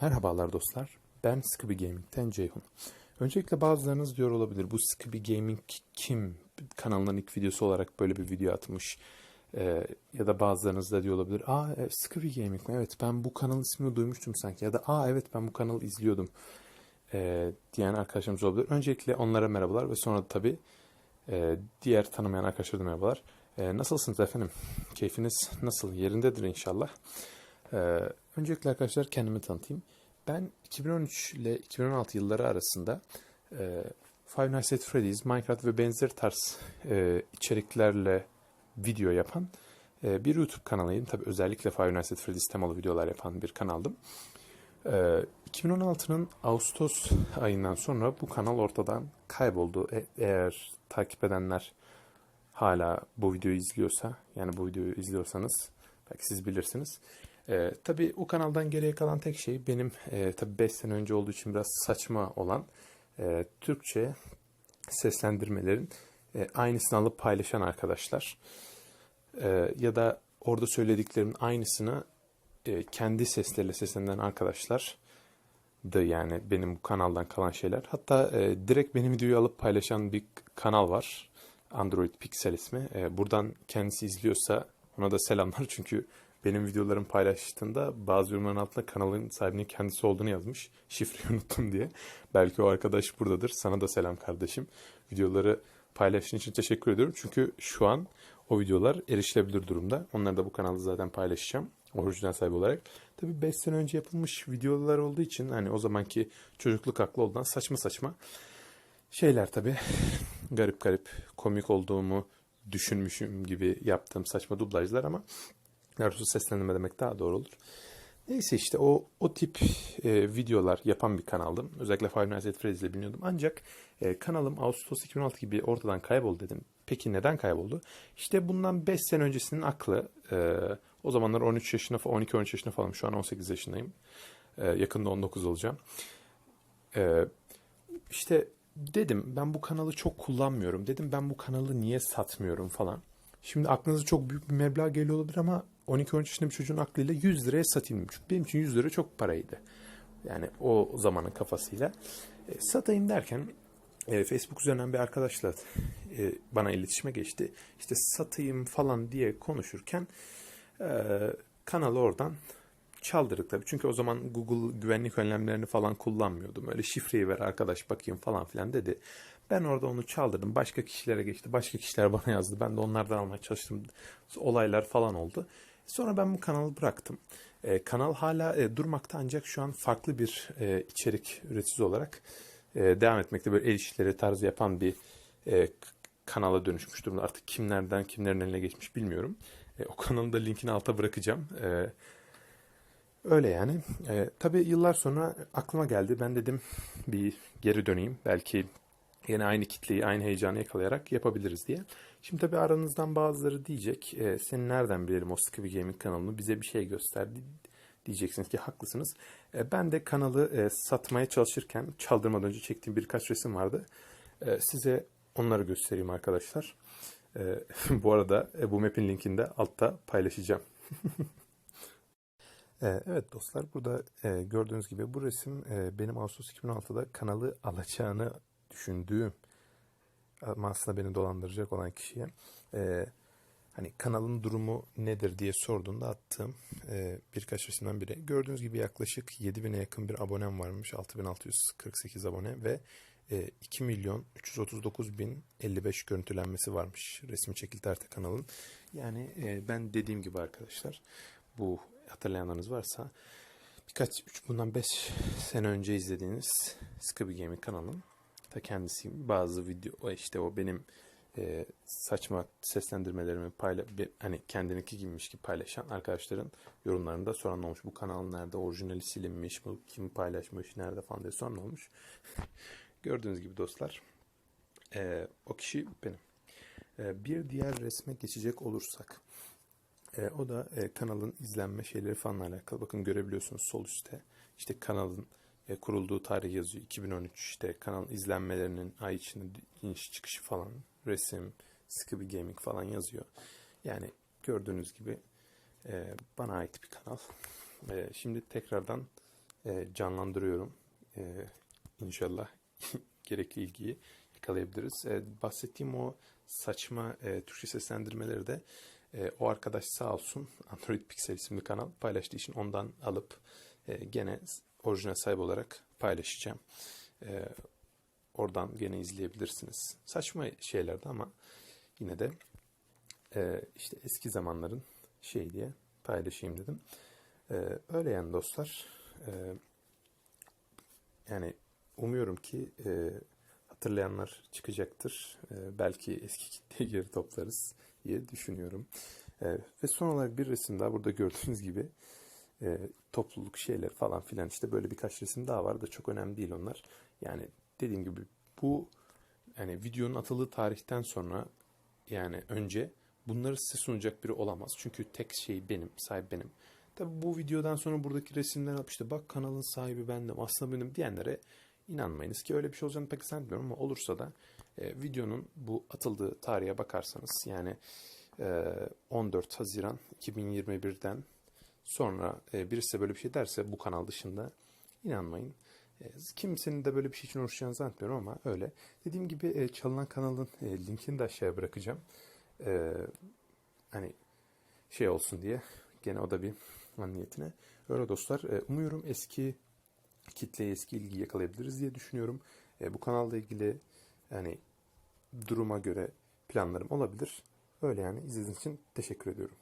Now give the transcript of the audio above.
Merhabalar dostlar. Ben Scooby Gaming'ten Ceyhun. Öncelikle bazılarınız diyor olabilir bu Scooby Gaming kim? Kanalının ilk videosu olarak böyle bir video atmış. Ee, ya da bazılarınız da diyor olabilir. Aa e, Scooby Gaming mi? Evet ben bu kanalın ismini duymuştum sanki. Ya da aa evet ben bu kanalı izliyordum. Ee, diyen arkadaşlarımız olabilir. Öncelikle onlara merhabalar ve sonra da tabii e, diğer tanımayan arkadaşlara da merhabalar. Ee, nasılsınız efendim? Keyfiniz nasıl? Yerindedir inşallah. Ee, öncelikle arkadaşlar kendimi tanıtayım. Ben 2013 ile 2016 yılları arasında e, Five Nights at Freddy's, Minecraft ve benzer tarz e, içeriklerle video yapan e, bir YouTube kanalıydım. Tabii özellikle Five Nights at Freddy's temalı videolar yapan bir kanaldım. E, 2016'nın Ağustos ayından sonra bu kanal ortadan kayboldu. E- eğer takip edenler hala bu videoyu izliyorsa, yani bu videoyu izliyorsanız belki siz bilirsiniz. Ee, tabii o kanaldan geriye kalan tek şey benim e, tabii 5 sene önce olduğu için biraz saçma olan e, Türkçe seslendirmelerin e, aynısını alıp paylaşan arkadaşlar. E, ya da orada söylediklerimin aynısını e, kendi sesleriyle seslenen arkadaşlar da yani benim bu kanaldan kalan şeyler. Hatta e, direkt benim videoyu alıp paylaşan bir kanal var. Android Pixel ismi. E, buradan kendisi izliyorsa ona da selamlar çünkü benim videolarımı paylaştığında bazı yorumların altında kanalın sahibinin kendisi olduğunu yazmış. Şifreyi unuttum diye. Belki o arkadaş buradadır. Sana da selam kardeşim. Videoları paylaştığın için teşekkür ediyorum. Çünkü şu an o videolar erişilebilir durumda. Onları da bu kanalda zaten paylaşacağım. Orijinal sahibi olarak. Tabii 5 sene önce yapılmış videolar olduğu için hani o zamanki çocukluk aklı olduğundan saçma saçma şeyler tabii. garip garip komik olduğumu düşünmüşüm gibi yaptığım saçma dublajlar ama Naruto seslendirme demek daha doğru olur. Neyse işte o o tip e, videolar yapan bir kanaldım. Özellikle Five Nights at Freddy's ile biliniyordum. Ancak e, kanalım Ağustos 2016 gibi ortadan kayboldu dedim. Peki neden kayboldu? İşte bundan 5 sene öncesinin aklı. E, o zamanlar 13 yaşına, 12-13 yaşında falan. Şu an 18 yaşındayım. E, yakında 19 olacağım. E, işte dedim ben bu kanalı çok kullanmıyorum. Dedim ben bu kanalı niye satmıyorum falan. Şimdi aklınıza çok büyük bir meblağ geliyor olabilir ama 12-13 yaşında bir çocuğun aklıyla 100 liraya satayım. Çünkü benim için 100 lira çok paraydı. Yani o zamanın kafasıyla. E, satayım derken e, Facebook üzerinden bir arkadaşla e, bana iletişime geçti. İşte satayım falan diye konuşurken e, kanalı oradan çaldırdık tabii. Çünkü o zaman Google güvenlik önlemlerini falan kullanmıyordum. Öyle şifreyi ver arkadaş bakayım falan filan dedi. Ben orada onu çaldırdım. Başka kişilere geçti. Başka kişiler bana yazdı. Ben de onlardan almaya çalıştım. Olaylar falan oldu. Sonra ben bu kanalı bıraktım. Ee, kanal hala e, durmakta ancak şu an farklı bir e, içerik üreticisi olarak e, devam etmekte. Böyle el işleri tarzı yapan bir e, kanala dönüşmüş durumda. Artık kimlerden kimlerin eline geçmiş bilmiyorum. E, o kanalın da linkini alta bırakacağım. E, öyle yani. E, tabii yıllar sonra aklıma geldi. Ben dedim bir geri döneyim. Belki yine aynı kitleyi, aynı heyecanı yakalayarak yapabiliriz diye. Şimdi tabii aranızdan bazıları diyecek, e, seni nereden bilelim o Scooby Gaming kanalını bize bir şey gösterdi diyeceksiniz ki haklısınız. E, ben de kanalı e, satmaya çalışırken çaldırmadan önce çektiğim birkaç resim vardı. E, size onları göstereyim arkadaşlar. E, bu arada e, bu map'in linkini de altta paylaşacağım. E, Evet dostlar burada e, gördüğünüz gibi bu resim e, benim Ağustos 2016'da kanalı alacağını düşündüğüm ama aslında beni dolandıracak olan kişiye e, hani kanalın durumu nedir diye sorduğunda attığım e, birkaç resimden biri. Gördüğünüz gibi yaklaşık 7000'e yakın bir abonem varmış. 6648 abone ve e, 2 milyon 339 bin 55 görüntülenmesi varmış resmi çekildi artık kanalın. Yani e, ben dediğim gibi arkadaşlar bu hatırlayanlarınız varsa birkaç üç bundan 5 sene önce izlediğiniz Scooby Gaming kanalının da kendisiyim. Bazı video işte o benim e, saçma seslendirmelerimi payla be- hani kendiniki gibiymiş gibi paylaşan arkadaşların yorumlarında soran olmuş. Bu kanal nerede? Orijinali silinmiş mi? Kim paylaşmış? Nerede falan diye soran olmuş. Gördüğünüz gibi dostlar e, o kişi benim. E, bir diğer resme geçecek olursak e, o da e, kanalın izlenme şeyleri falanla alakalı. Bakın görebiliyorsunuz sol üstte. İşte kanalın e, kurulduğu tarih yazıyor. 2013 işte kanal izlenmelerinin ay içinde iniş çıkışı falan. Resim, Scooby Gaming falan yazıyor. Yani gördüğünüz gibi e, bana ait bir kanal. E, şimdi tekrardan e, canlandırıyorum. E, inşallah gerekli ilgiyi yakalayabiliriz. E, bahsettiğim o saçma e, Türkçe seslendirmeleri de e, o arkadaş sağ olsun Android Pixel isimli kanal paylaştığı için ondan alıp e, gene orijinal sahip olarak paylaşacağım. E, oradan gene izleyebilirsiniz. Saçma şeylerdi ama yine de e, işte eski zamanların şey diye paylaşayım dedim. E, öyle yani dostlar. E, yani umuyorum ki e, hatırlayanlar çıkacaktır. E, belki eski kitleyi geri toplarız diye düşünüyorum. E, ve son olarak bir resim daha burada gördüğünüz gibi e, topluluk şeyler falan filan işte böyle birkaç resim daha var da çok önemli değil onlar. Yani dediğim gibi bu yani videonun atıldığı tarihten sonra yani önce bunları size sunacak biri olamaz. Çünkü tek şey benim, sahip benim. Tabi bu videodan sonra buradaki resimler işte bak kanalın sahibi bendim, aslında benim diyenlere inanmayınız ki öyle bir şey olacağını pek sanmıyorum ama olursa da e, videonun bu atıldığı tarihe bakarsanız yani e, 14 Haziran 2021'den sonra e, birisi de böyle bir şey derse bu kanal dışında inanmayın. E, kimsenin de böyle bir şey için uğraşacağını zannetmiyorum ama öyle. Dediğim gibi e, çalınan kanalın e, linkini de aşağıya bırakacağım. E, hani şey olsun diye gene o da bir niyetine. Öyle dostlar. E, umuyorum eski kitleye eski ilgi yakalayabiliriz diye düşünüyorum. E, bu kanalla ilgili yani duruma göre planlarım olabilir. Öyle yani izlediğiniz için teşekkür ediyorum.